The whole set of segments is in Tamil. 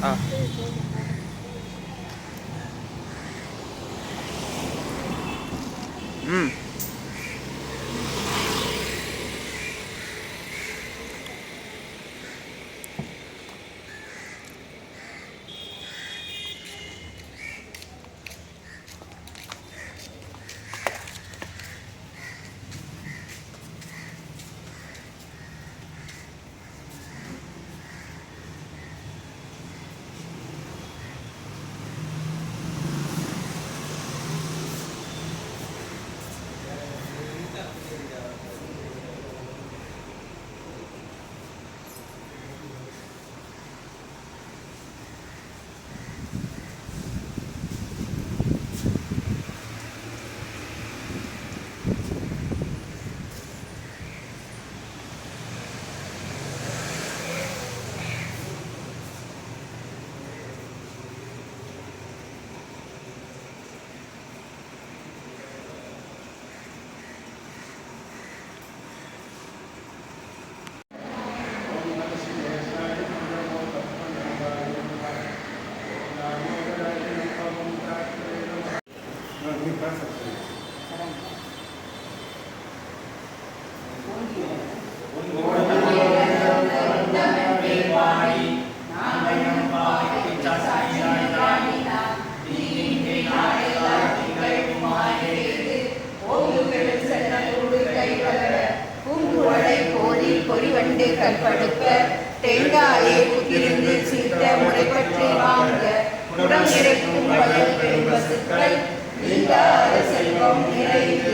啊。嗯。பூங்குவளை போரில் பொறிவண்டு கற்படுக்க தேங்காயை உதிர்ந்து சீர்த்த முறைப்பற்றி வாங்க உடம்பிறக்கும் நீங்காத செல்வம் நிறைந்து.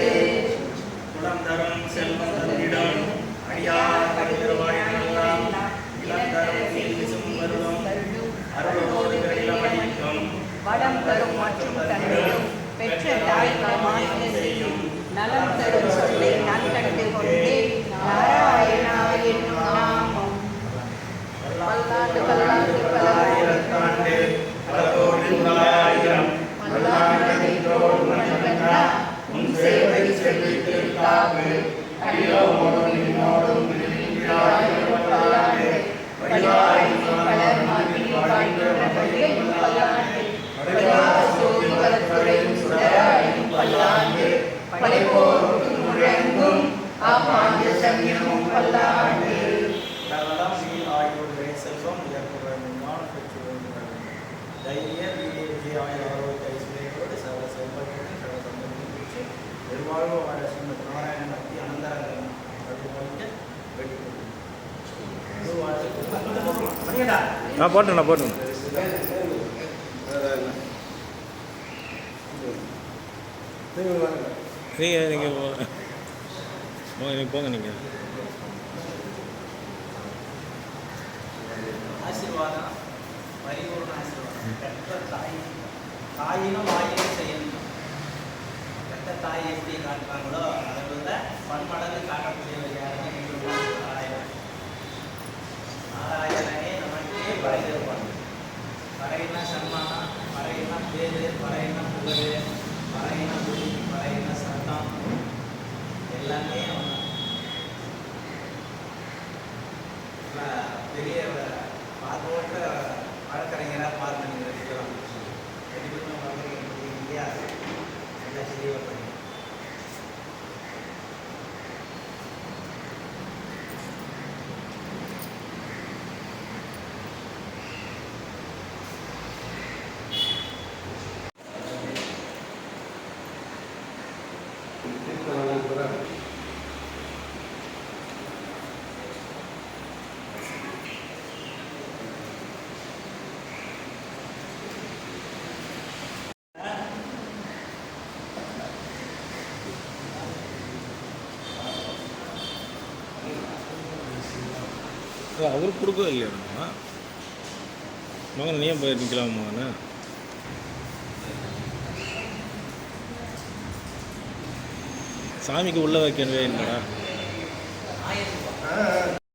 குளந்தரம் செல்வம் தந்திடம் அடியார் கருவாய் நல்லாம் இளந்தரம் வீசும் வருடம் அருளோடு இளமடிக்கும் வடம் தரும் மற்றும் தந்தையும் பெற்ற மாநில செய்யும். நலம் தரும் சொல்லை தைரிய வீரிய விஜய ஆயுத ஆரோக்கிய ஐஸ்வர்யங்களோடு சகல செல்வங்களுடன் சகல சந்தோஷம் பெருவாழ்வு வாழ ஸ்ரீமத் நாராயண பக்தி அனந்தரங்கள் பிரதிபலிக்க வேண்டிக் மணியடா ஆ போட்டுண்ணா போட்டுண்ணா நீங்கள் நீங்கள் போங்க நீங்கள் போங்க நீங்கள் ஆசீர்வாதம் பரிபூர்ண ஆசீர்வாதம். பெற்ற தாய் தாயினும் வாயினும் செய்யணும். பெற்ற தாய் எப்படி காட்டுறாங்களோ அதை விட பன்மடங்கு காட்டக்கூடியவர் யாருமே நாராயணன். நாராயணனே நமக்கே படை தருவான் படையினா சன்மானம் படையினா பேரு படையினா புகழ். பெரிய பார்வோட்ட வழக்கறிஞராக பார்த்து இருக்கிறோம் எதுக்குமே வழக்கறிஞர் இந்தியா எல்லாம் தெரிய பண்ணி அவர் கொடுக்க இல்லையா? நம்ம மகன் நீ ஏன் போய் நிற்கலாம் மகன் சாமிக்கு உள்ளே வைக்கவே இல்லைடா.